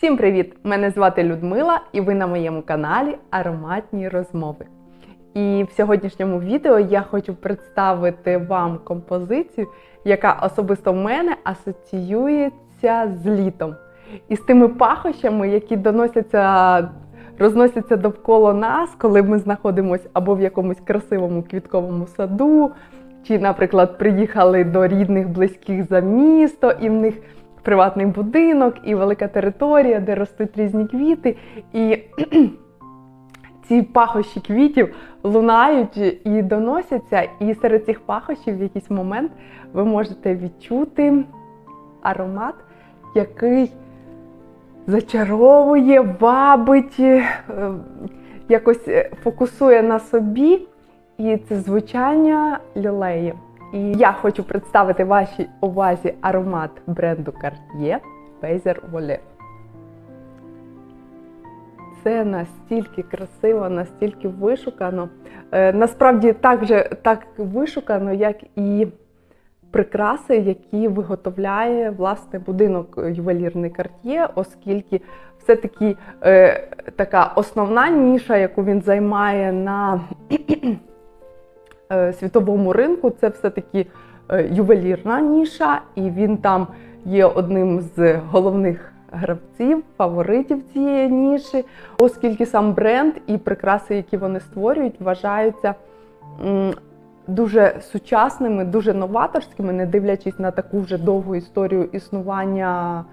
Всім привіт! Мене звати Людмила, і ви на моєму каналі Ароматні розмови. І в сьогоднішньому відео я хочу представити вам композицію, яка особисто в мене асоціюється з літом і з тими пахощами, які доносяться, розносяться довкола нас, коли ми знаходимося або в якомусь красивому квітковому саду, чи, наприклад, приїхали до рідних, близьких за місто, і в них приватний будинок і велика територія, де ростуть різні квіти. І ці пахощі квітів лунають і доносяться. І серед цих пахощів в якийсь момент ви можете відчути аромат, який зачаровує, вабить, е, якось е, фокусує на собі. І це звучання лілеї. І я хочу представити вашій увазі аромат бренду Cartier Baiser Volet. Це настільки красиво, настільки вишукано. Е, насправді так же так вишукано, як і прикраси, які виготовляє власне будинок ювелірний Cartier, оскільки все-таки е, така основна ніша, яку він займає на світовому ринку, це все-таки е, ювелірна ніша, і він там є одним з головних гравців, фаворитів цієї ніші, оскільки сам бренд і прикраси, які вони створюють, вважаються дуже сучасними, дуже новаторськими, не дивлячись на таку вже довгу історію існування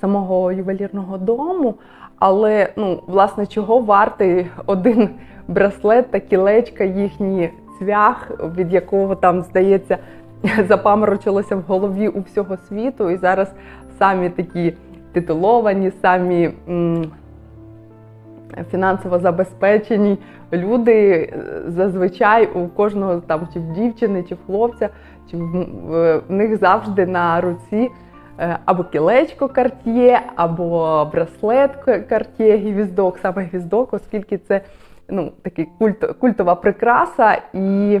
самого ювелірного дому. Але ну, власне, чого вартий один браслет та кілечка, їхній цвях, від якого там, здається, запаморочилося в голові у всього світу. І зараз самі такі титуловані, самі м, фінансово забезпечені люди е, зазвичай у кожного там чи в дівчини, чи в хлопця, чи в, в, них завжди на руці е, або кілечко карт'є, або браслет карт'є, гвіздок, саме гвіздок, оскільки це ну, такий культ, культова прикраса. І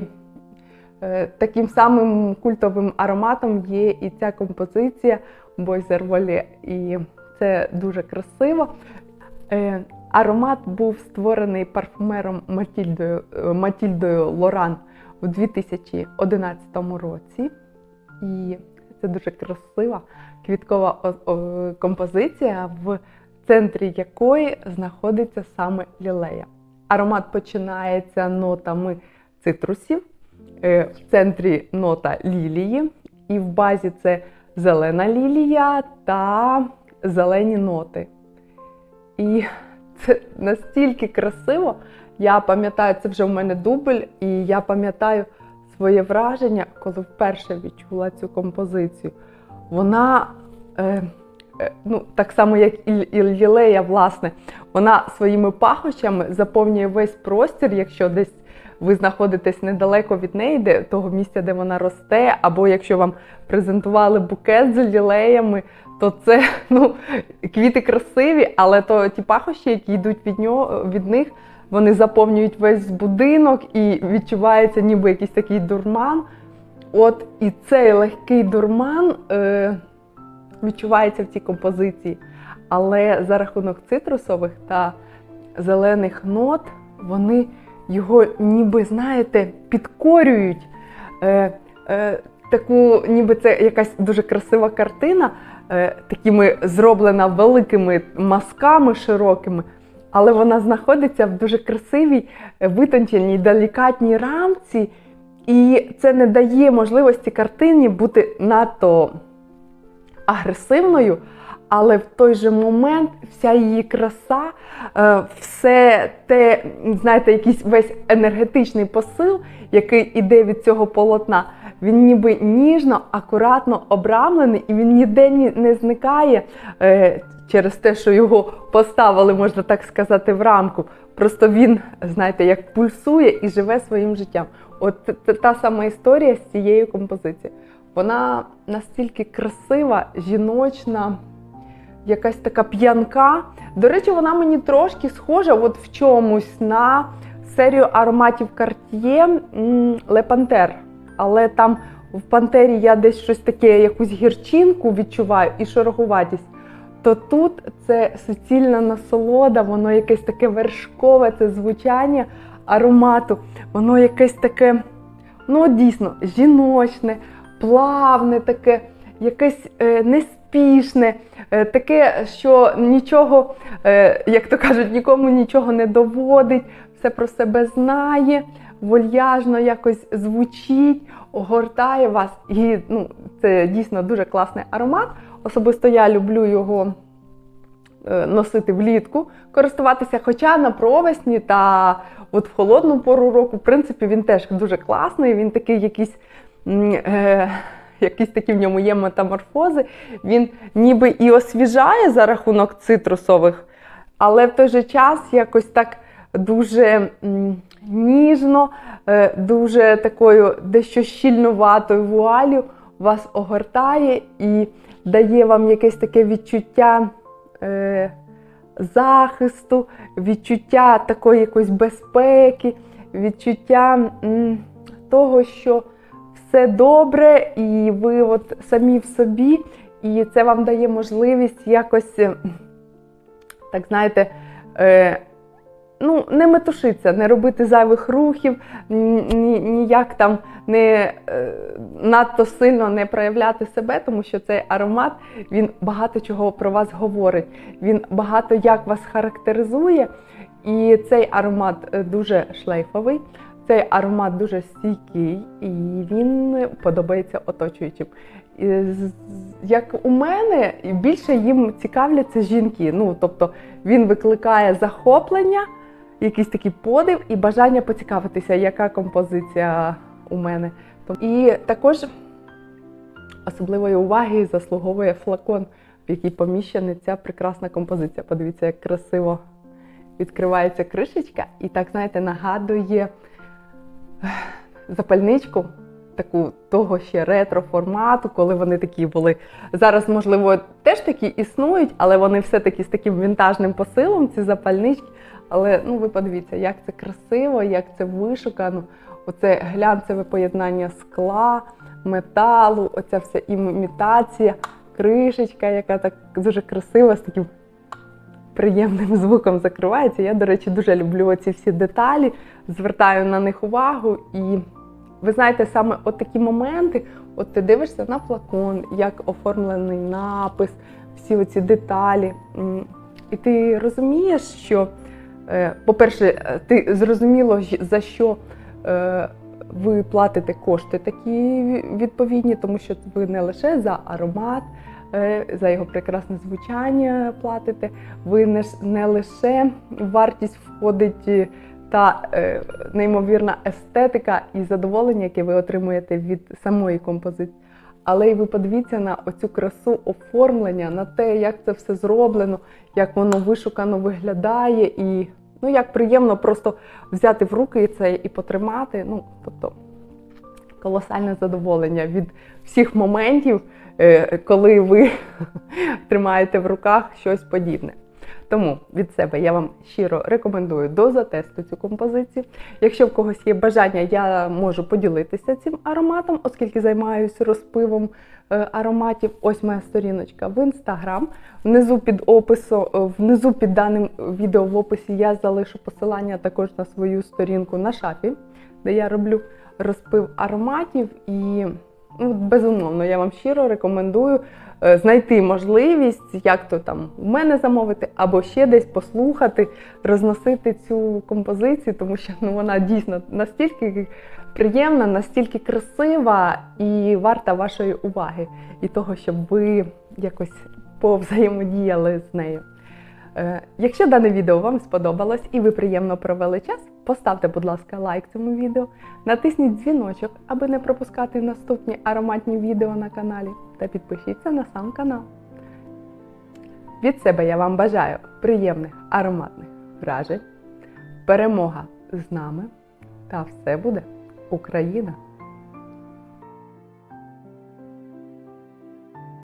е, таким самим культовим ароматом є і ця композиція Бойзер Воле. І це дуже красиво. Е, аромат був створений парфумером Матільдою, е, Матільдою Лоран у 2011 році. І це дуже красива квіткова композиція, в центрі якої знаходиться саме лілея. Аромат починається нотами цитрусів, е, в центрі нота лілії, і в базі це зелена лілія та зелені ноти. І це настільки красиво. Я пам'ятаю, це вже в мене дубль, і я пам'ятаю своє враження, коли вперше відчула цю композицію. Вона, е, ну, так само, як і лілея, власне, вона своїми пахощами заповнює весь простір, якщо десь ви знаходитесь недалеко від неї, де того місця, де вона росте, або якщо вам презентували букет з лілеями, то це ну, квіти красиві, але то ті пахощі, які йдуть від нього, від них, вони заповнюють весь будинок і відчувається ніби якийсь такий дурман. От і цей легкий дурман е, відчувається в цій композиції. Але за рахунок цитрусових та зелених нот вони його ніби, знаєте, підкорюють. Е, е, таку, ніби це якась дуже красива картина, е, такими зроблена великими мазками широкими, але вона знаходиться в дуже красивій, е, витонченій, делікатній рамці, і це не дає можливості картині бути надто агресивною. Але в той же момент вся її краса, е, все те, знаєте, якийсь весь енергетичний посил, який іде від цього полотна, він ніби ніжно, акуратно обрамлений, і він ніде не зникає е, через те, що його поставили, можна так сказати, в рамку. Просто він, знаєте, як пульсує і живе своїм життям. От та сама історія з цією композицією. Вона настільки красива, жіночна якась така п'янка. До речі, вона мені трошки схожа от в чомусь на серію ароматів Cartier Le Panthère. Але там в Пантері я десь щось таке, якусь гірчинку відчуваю і шероховатість. то тут це суцільна насолода, воно якесь таке вершкове, це звучання аромату, воно якесь таке, ну дійсно, жіночне, плавне, таке, якесь е, неспішне, е, таке, що нічого, е, як то кажуть, нікому нічого не доводить, все про себе знає, вольяжно якось звучить, огортає вас. І ну, це дійсно дуже класний аромат. Особисто я люблю його носити влітку, користуватися, хоча на провесні та от в холодну пору року, в принципі, він теж дуже класний, він такий якийсь. Е, Якісь такі в ньому є метаморфози. Він ніби і освіжає за рахунок цитрусових, але в той же час якось так дуже ніжно, е, дуже такою дещо щільнуватою вуалю вас огортає і дає вам якесь таке відчуття е, захисту, відчуття такої якоїсь безпеки, відчуття того, що все добре, і ви от самі в собі, і це вам дає можливість якось, е, так знаєте, е, ну, не метушитися, не робити зайвих рухів, ні, ні- ніяк там не е, надто сильно не проявляти себе, тому що цей аромат він багато чого про вас говорить. Він багато як вас характеризує. І цей аромат е, дуже шлейфовий, цей аромат дуже стійкий, і він подобається оточуючим. Як у мене, більше їм цікавляться жінки. Ну, тобто він викликає захоплення, якийсь такий подив і бажання поцікавитися, яка композиція у мене. І також особливої уваги заслуговує флакон, в який поміщена ця прекрасна композиція. Подивіться, як красиво відкривається кришечка, і так, знаєте, нагадує запальничку. Таку того ще ретро-формату, коли вони такі були. Зараз, можливо, теж такі існують, але вони все-таки з таким вінтажним посилом, ці запальнички. Але ну ви подивіться, як це красиво, як це вишукано. Оце глянцеве поєднання скла, металу, оця вся імітація, кришечка, яка так дуже красива, з таким приємним звуком закривається. Я, до речі, дуже люблю ці всі деталі, звертаю на них увагу. І ви знаєте, саме от такі моменти, от ти дивишся на флакон, як оформлений напис, всі оці деталі. І ти розумієш, що, е, по-перше, е, ти зрозуміло, за що е, ви платите кошти такі відповідні, тому що ви не лише за аромат, за його прекрасне звучання платите, ви не, лише вартість входить та е, неймовірна естетика і задоволення, яке ви отримуєте від самої композиції. Але й ви подивіться на оцю красу оформлення, на те, як це все зроблено, як воно вишукано виглядає, і ну як приємно просто взяти в руки це і потримати. Ну, тобто колосальне задоволення від всіх моментів, е, коли ви тримаєте в руках щось подібне. Тому від себе я вам щиро рекомендую до затесту цю композицію. Якщо в когось є бажання, я можу поділитися цим ароматом, оскільки займаюся розпивом е, ароматів. Ось моя сторіночка в інстаграм. Внизу під описом, е, внизу під даним відео в описі я залишу посилання також на свою сторінку на шафі, де я роблю розпив ароматів. І безумовно, я вам щиро рекомендую е, знайти можливість, як то там у мене замовити, або ще десь послухати, розносити цю композицію, тому що ну, вона дійсно настільки приємна, настільки красива і варта вашої уваги і того, щоб ви якось повзаємодіяли з нею. Е, Якщо дане відео вам сподобалось і ви приємно провели час, поставте, будь ласка, лайк цьому відео, натисніть дзвіночок, аби не пропускати наступні ароматні відео на каналі, та підпишіться на сам канал. Від себе я вам бажаю приємних ароматних вражень, перемога з нами, та все буде Україна!